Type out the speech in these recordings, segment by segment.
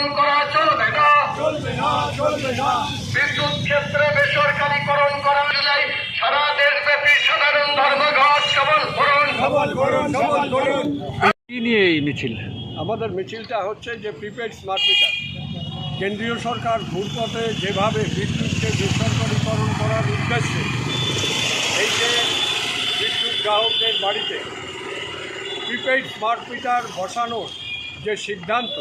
বেসরকারীকরণ করা চলবে না চলবে না। চলবে না বিদ্যুৎ ক্ষেত্রে বেসরকারীকরণ করা যায় সারা দেশব্যাপী সাধারণ ধর্মঘট সবল করুন সবল করুন সবল করুন কি নিয়ে এই মিছিল? আমাদের মিছিলটা হচ্ছে যে প্রিপেড স্মার্ট মিটার কেন্দ্রীয় সরকার ঘুরপথে যেভাবে বিদ্যুৎকে বেসরকারীকরণ করার উদ্দেশ্যে এই যে বিদ্যুৎ গ্রাহকদের বাড়িতে প্রিপেড স্মার্ট মিটার বসানোর যে সিদ্ধান্ত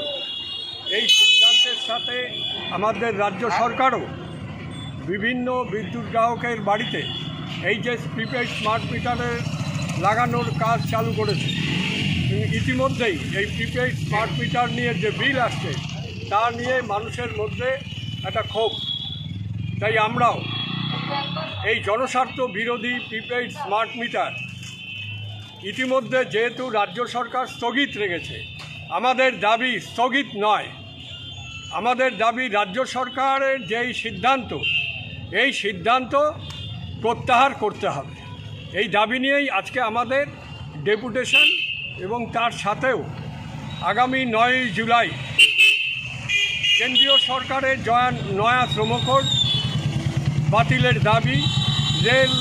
সিদ্ধান্তের সাথে আমাদের রাজ্য সরকারও বিভিন্ন বিদ্যুৎ গ্রাহকের বাড়িতে এই যে প্রিপেড স্মার্ট মিটারের লাগানোর কাজ চালু করেছে। ইতিমধ্যেই এই প্রিপেড স্মার্ট মিটার নিয়ে যে বিল আসছে, তা নিয়ে মানুষের মধ্যে একটা ক্ষোভ। তাই আমরাও এই জনস্বার্থ বিরোধী প্রিপেড স্মার্ট মিটার ইতিমধ্যে যেহেতু রাজ্য সরকার স্থগিত রেখেছে, আমাদের দাবি স্থগিত নয়। আমাদের দাবি রাজ্য সরকারের যেই সিদ্ধান্ত, এই সিদ্ধান্ত প্রত্যাহার করতে হবে। এই দাবি নিয়েই আজকে আমাদের ডেপুটেশন এবং তার সাথেও আগামী নয় জুলাই কেন্দ্রীয় সরকারের জয়া নয়া শ্রমকোড বাতিলের দাবি, রেল,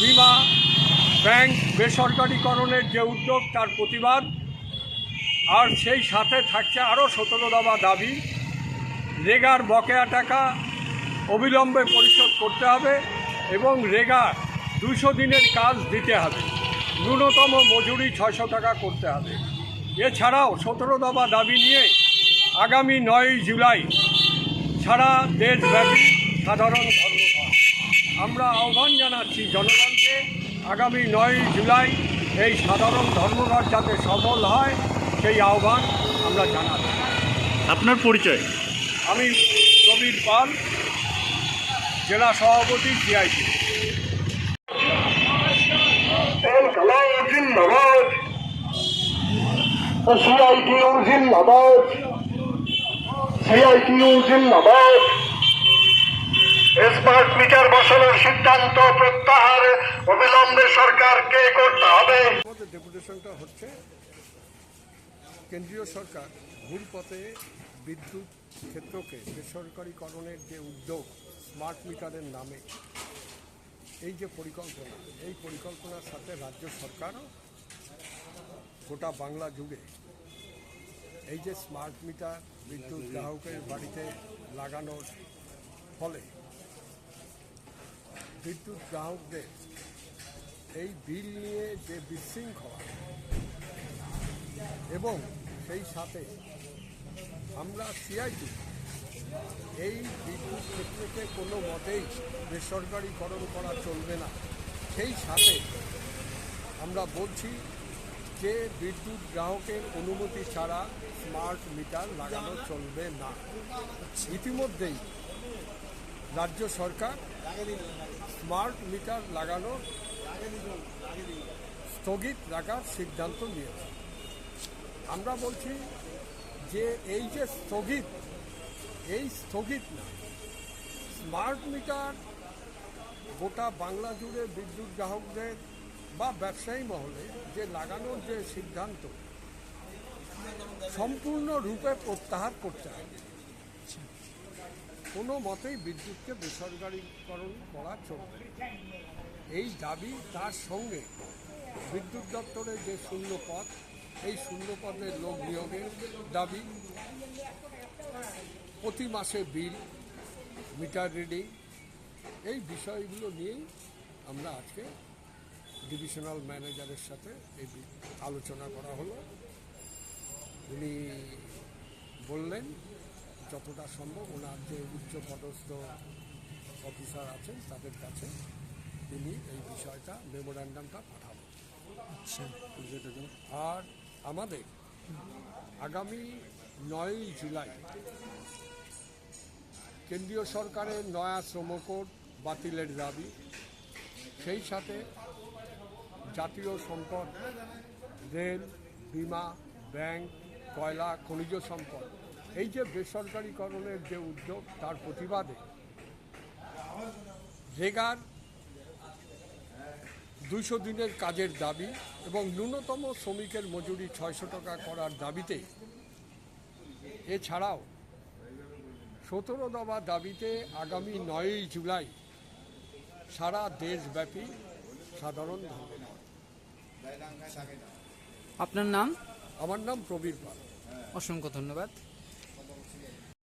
বিমা, ব্যাংক, বেসরকারীকরণের যে উদ্যোগ, তার প্রতিবাদ, আর সেই সাথে থাকছে আরও সতেরো দাবা দাবি রেগার বকেয়া টাকা অবিলম্বে পরিশোধ করতে হবে এবং রেগার দুশো দিনের কাজ দিতে হবে। ন্যূনতম মজুরি ছয়শো টাকা করতে হবে। এছাড়াও সতেরো দফা দাবি নিয়ে আগামী নয় জুলাই সারা দেশব্যাপী সাধারণ ধর্মঘট। আমরা আহ্বান জানাচ্ছি জনগণকে, আগামী নয় জুলাই এই সাধারণ ধর্মঘট যাতে সফল হয়, সেই আহ্বান আমরা জানাচ্ছি। আপনার পরিচয়? আমি প্রবীর পাল জেলা সভাপতি সিআইটি ইনকলাব জিন্দাবাদ সিআইটিউ জিন্দাবাদ সিআইটিউ জিন্দাবাদ স্মার্ট মিটার বসানোর সিদ্ধান্ত প্রত্যাহার অবিলম্বে সরকারকে করতে হবে? ডেপুটেশনটা হচ্ছে কেন্দ্রীয় সরকার ঘুরপথে বিদ্যুৎ ক্ষেত্রকে বেসরকারীকরণের যে উদ্যোগ স্মার্ট মিটারের নামে, এই যে পরিকল্পনা, এই পরিকল্পনার সাথে রাজ্য সরকারও গোটা বাংলা জুড়ে এই যে স্মার্ট মিটার বিদ্যুৎ গ্রাহকের বাড়িতে লাগানোর ফলে বিদ্যুৎ গ্রাহকদের এই বিল নিয়ে যে বিশৃঙ্খলা এবং সেই সাথে আমরা সিআইটি এই বিদ্যুৎ ক্ষেত্রকে কোনো মতেই বেসরকারিকরণ করা চলবে না। সেই সাথে আমরা বলছি যে বিদ্যুৎ গ্রাহকের অনুমতি ছাড়া স্মার্ট মিটার লাগানো চলবে না। ইতিমধ্যেই রাজ্য সরকার স্মার্ট মিটার লাগানো স্থগিত রাখার সিদ্ধান্ত নিয়েছে। আমরা বলছি যে এই যে স্থগিত, এই স্থগিত না, স্মার্ট মিটার, গোটা বাংলা জুড়ে বিদ্যুৎ গ্রাহকদের বা ব্যবসায়ী মহলে যে লাগানোর যে সিদ্ধান্ত সম্পূর্ণরূপে প্রত্যাহার করতে হবে। কোনো মতেই বিদ্যুৎকে বেসরকারীকরণ করা চলবে এই দাবি তার সঙ্গে বিদ্যুৎ দপ্তরের যে শূন্য পদ এই শূন্য পদের লোক নিয়োগের দাবি। প্রতি মাসে বিল মিটার রিডিং এই বিষয়গুলো নিয়েই আমরা আজকে ডিভিশনাল ম্যানেজারের সাথে এই আলোচনা করা হলো। উনি বললেন যতটা সম্ভব ওনার যে উচ্চ পদস্থ অফিসার আছেন তাদের কাছে তিনি এই বিষয়টা মেমোরান্ডামটা পাঠাবেন। আর আমাদের আগামী নয়ই জুলাই কেন্দ্রীয় সরকারের নয়া শ্রমকোড বাতিলের দাবি। সেই সাথে জাতীয় সম্পদ, রেল, বিমা, ব্যাংক, কয়লা, খনিজ সম্পদ, এই যে বেসরকারীকরণের যে উদ্যোগ, তার প্রতিবাদে রেগার দুইশো দিনের কাজের দাবি এবং ন্যূনতম শ্রমিকের মজুরি ছয়শো টাকা করার দাবিতে। এছাড়াও সতেরো দফা দাবিতে আগামী নয়ই জুলাই সারা দেশব্যাপী সাধারণ আপনার নাম? আমার নাম প্রবীর পাল। অসংখ্য ধন্যবাদ।